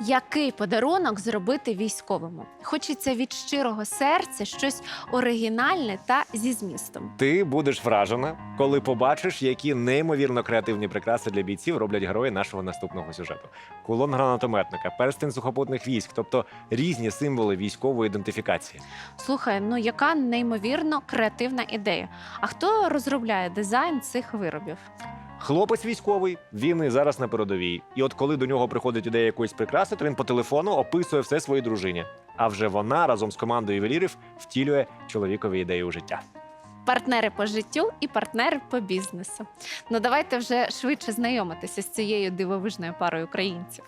Який подарунок зробити військовому? Хочеться від щирого серця щось оригінальне та зі змістом. Ти будеш вражена, коли побачиш, які неймовірно креативні прикраси для бійців роблять герої нашого наступного сюжету. Кулон гранатометника, перстень сухопутних військ, тобто різні символи військової ідентифікації. Слухай, ну яка неймовірно креативна ідея. А хто розробляє дизайн цих виробів? Хлопець військовий, він і зараз на передовій. І от коли до нього приходить ідея якоїсь прикраси, то він по телефону описує все своїй дружині. А вже вона разом з командою ювелірів втілює чоловікові ідеї у життя. Партнери по життю і партнери по бізнесу. Ну давайте вже швидше знайомитися з цією дивовижною парою українців.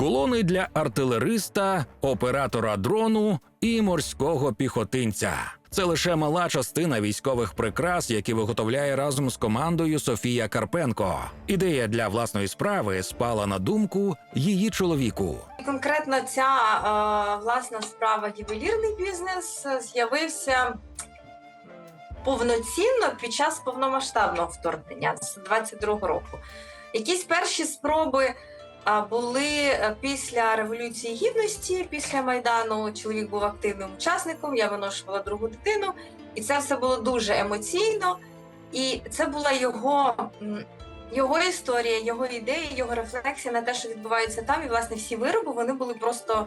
Колони для артилериста, оператора дрону і морського піхотинця. Це лише мала частина військових прикрас, які виготовляє разом з командою Софія Карпенко. Ідея для власної справи спала на думку її чоловіку. Конкретно ця е, власна справа ювелірний бізнес е, з'явився повноцінно під час повномасштабного вторгнення з 22-го року. Якісь перші спроби були е, після Революції Гідності, після Майдану. Чоловік був активним учасником, я виношувала другу дитину, і це все було дуже емоційно. І це була його, його історія, його ідеї, його рефлексія на те, що відбувається там. І власне всі вироби вони були просто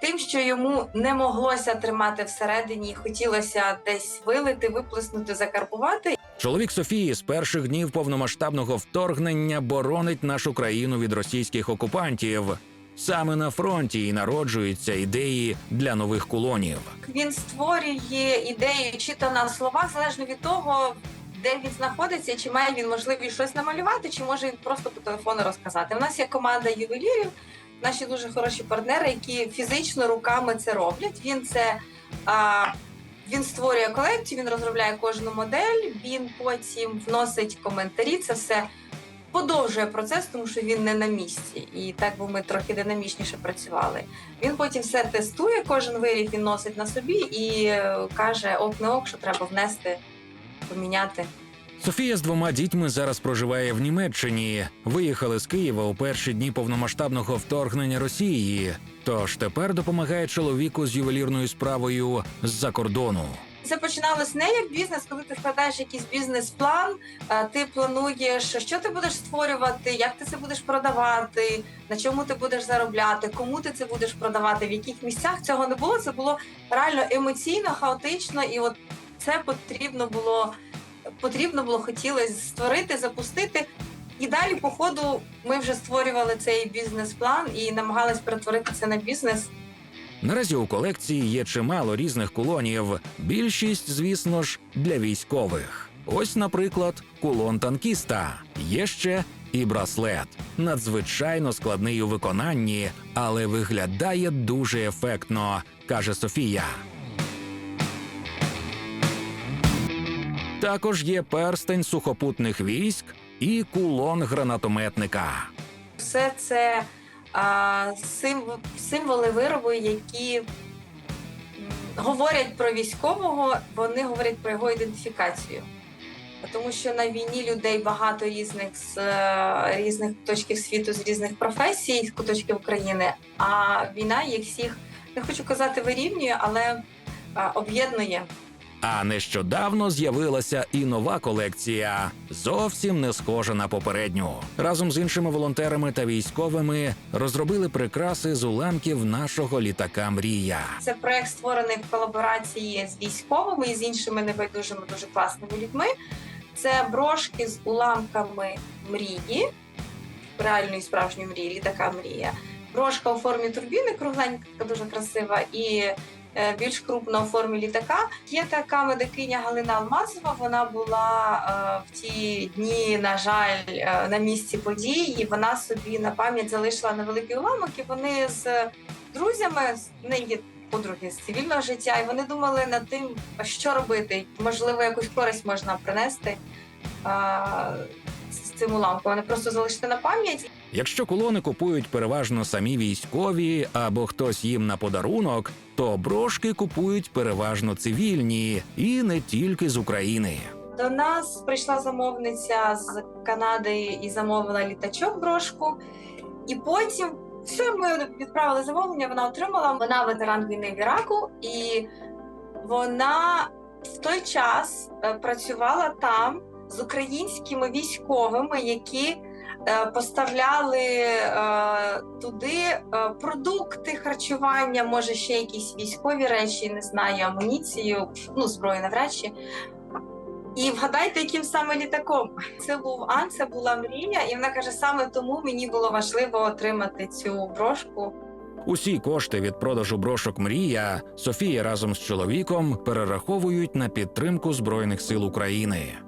тим, що йому не моглося тримати всередині, хотілося десь вилити, виплеснути, закарбувати. Чоловік Софії з перших днів повномасштабного вторгнення боронить нашу країну від російських окупантів. Саме на фронті і народжуються ідеї для нових кулонів. Він створює ідею чи то на словах, залежно від того, де він знаходиться, чи має він можливість щось намалювати, чи може він просто по телефону розказати. У нас є команда ювелірів, наші дуже хороші партнери, які фізично руками це роблять. Він це а, він створює колекцію, він розробляє кожну модель, він потім вносить коментарі. Це все подовжує процес, тому що він не на місці. І так би ми трохи динамічніше працювали. Він потім все тестує, кожен виріб він носить на собі і е, каже ок не ок, що треба внести, поміняти. Софія з двома дітьми зараз проживає в Німеччині. Виїхали з Києва у перші дні повномасштабного вторгнення Росії. Тож тепер допомагає чоловіку з ювелірною справою з-за кордону. Це починалось не як бізнес, коли ти складаєш якийсь бізнес-план, ти плануєш, що ти будеш створювати, як ти це будеш продавати, на чому ти будеш заробляти, кому ти це будеш продавати, в яких місцях цього не було. Це було реально емоційно, хаотично, і от це потрібно було потрібно було хотілося створити, запустити. І далі, по ходу, ми вже створювали цей бізнес-план і намагались перетворити це на бізнес. Наразі у колекції є чимало різних кулонів. Більшість, звісно ж, для військових. Ось, наприклад, кулон танкіста. Є ще і браслет. Надзвичайно складний у виконанні, але виглядає дуже ефектно, каже Софія. Також є перстень сухопутних військ і кулон гранатометника. Все це а, символи виробу, які говорять про військового, вони говорять про його ідентифікацію. Тому що на війні людей багато різних з е, різних куточків світу, з різних професій, з куточків України. А війна їх всіх не хочу казати вирівнює, але об'єднує. А нещодавно з'явилася і нова колекція, зовсім не схожа на попередню. Разом з іншими волонтерами та військовими розробили прикраси з уламків нашого літака Мрія. Це проект створений в колаборації з військовими і з іншими небайдужими дуже класними людьми. Це брошки з уламками мрії, реальної справжньої мрії, літака мрія. Брошка у формі турбіни, кругленька, дуже красива, і більш крупна у формі літака. Є така медикиня Галина Алмазова. Вона була е, в ті дні, на жаль, е, на місці подій. І вона собі на пам'ять залишила невеликий уламок. І вони з друзями з неї подруги з цивільного життя, і вони думали над тим, що робити. Можливо, якусь користь можна принести а, з цим уламком. Вони просто залишити на пам'ять. Якщо колони купують переважно самі військові або хтось їм на подарунок, то брошки купують переважно цивільні і не тільки з України. До нас прийшла замовниця з Канади і замовила літачок брошку. І потім все, ми відправили замовлення, вона отримала. Вона ветеран війни в Іраку, і вона в той час е, працювала там з українськими військовими, які поставляли е, туди е, продукти харчування, може ще якісь військові речі, не знаю, амуніцію, ну зброю навряд чи. І вгадайте, яким саме літаком. Це був Ан, це була мрія, і вона каже: саме тому мені було важливо отримати цю брошку. Усі кошти від продажу брошок Мрія Софія разом з чоловіком перераховують на підтримку Збройних сил України.